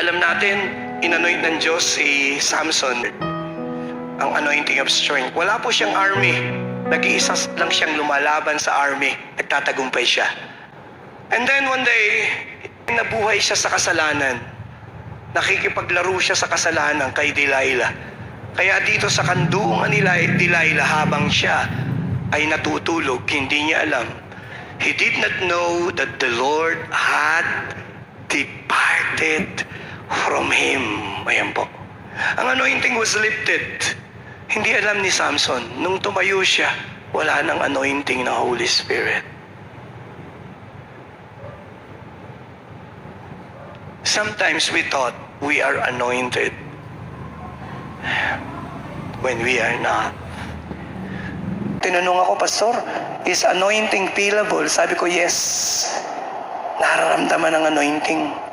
Alam natin, inanoint ng Diyos si Samson. Ang anointing of strength. Wala po siyang army. Nag-iisa lang siyang lumalaban sa army. Nagtatagumpay siya. And then one day, nabuhay siya sa kasalanan. Nakikipaglaro siya sa kasalanan kay Delilah. Kaya dito sa kanduungan nila Delilah habang siya ay natutulog, hindi niya alam. He did not know that the Lord had departed from him. Ayan po. Ang anointing was lifted. Hindi alam ni Samson, nung tumayo siya, wala nang anointing ng Holy Spirit. Sometimes we thought we are anointed when we are not. Tinanong ako, Pastor, is anointing feelable? Sabi ko, yes. Nararamdaman ng anointing.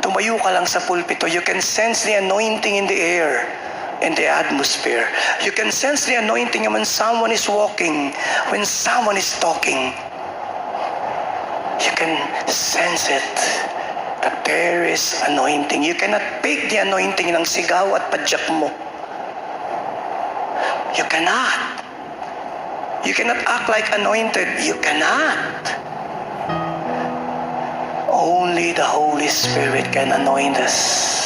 Tumayo ka lang sa pulpito, you can sense the anointing in the air in the atmosphere. You can sense the anointing when someone is walking, when someone is talking. You can sense it that there is anointing. You cannot fake the anointing ng sigaw at padyak mo. You cannot. You cannot act like anointed. You cannot. Only the Holy Spirit can anoint us.